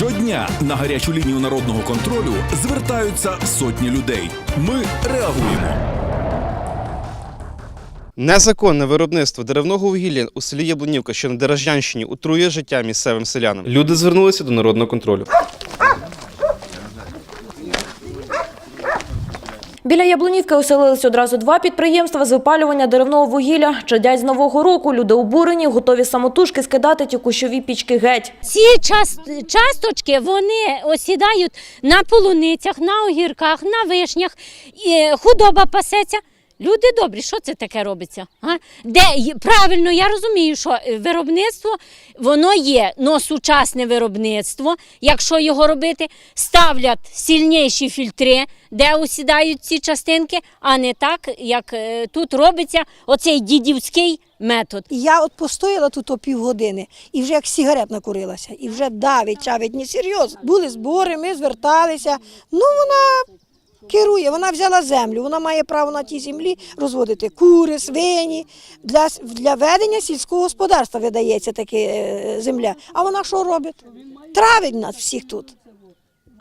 Щодня на гарячу лінію народного контролю звертаються сотні людей. Ми реагуємо. Незаконне виробництво деревного вугілля у селі Яблунівка, що на Дережанщині, утрує життя місцевим селянам. Люди звернулися до народного контролю. Біля Яблунівки оселились одразу два підприємства з випалювання деревного вугілля. Чадять з нового року. Люди обурені, готові самотужки скидати ті кущові пічки геть. Ці част- часточки вони осідають на полуницях, на огірках, на вишнях, худоба пасеться. Люди добрі, що це таке робиться? А? Де правильно, я розумію, що е, виробництво воно є, но сучасне виробництво, якщо його робити, ставлять сильніші фільтри, де осідають ці частинки, а не так, як е, тут робиться оцей дідівський метод. Я от постояла тут о півгодини і вже як сигарет накурилася, і вже давить, чавить, не серйозно. Були збори, ми зверталися. Ну вона керує, вона взяла землю, вона має право на тій землі розводити кури, свині. Для, для ведення сільського господарства видається така земля. А вона що робить? Травить нас всіх тут.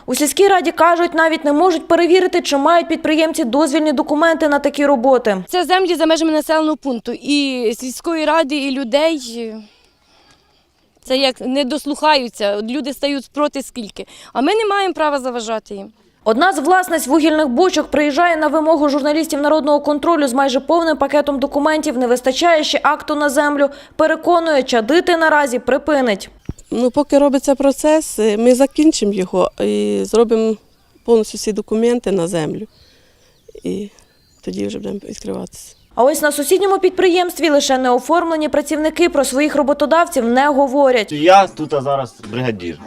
У сільській раді кажуть, навіть не можуть перевірити, чи мають підприємці дозвільні документи на такі роботи. Це землі за межами населеного пункту і сільської ради, і людей. Це як не дослухаються, люди стають проти скільки. А ми не маємо права заважати їм. Одна з власниць вугільних бочок приїжджає на вимогу журналістів народного контролю з майже повним пакетом документів. Не вистачає ще акту на землю. Переконує, чадити наразі припинить. Ну, поки робиться процес, е, ми закінчимо його і зробимо повністю всі документи на землю. І тоді вже будемо відкриватися. А ось на сусідньому підприємстві лише неоформлені працівники про своїх роботодавців не говорять. Я тут а зараз бригадір.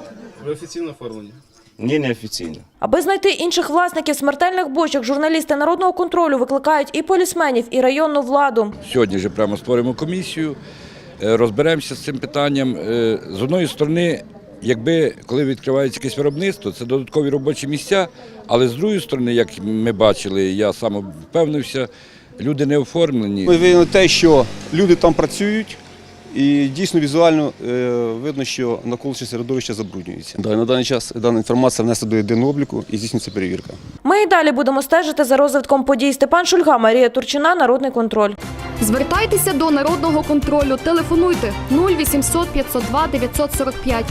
Ви офіційно оформлені? Ні, не офіційно. Аби знайти інших власників смертельних бочок, журналісти народного контролю викликають і полісменів, і районну владу. Сьогодні вже прямо створимо комісію, е, розберемося з цим питанням. Е, З одної сторони, якби коли відкривається якесь виробництво, це додаткові робочі місця, але з другої сторони, як ми бачили, я сам впевнився, люди не оформлені. Ми виявили те, що люди там працюють, і дійсно візуально е, видно, що навколишнє середовище забруднюється. Да, на даний час дана інформація внесена до єдиного обліку і здійснюється перевірка. Ми і далі будемо стежити за розвитком подій. Степан Шульга, Марія Турчина, Народний контроль. Звертайтеся до народного контролю. Телефонуйте 0800 502 945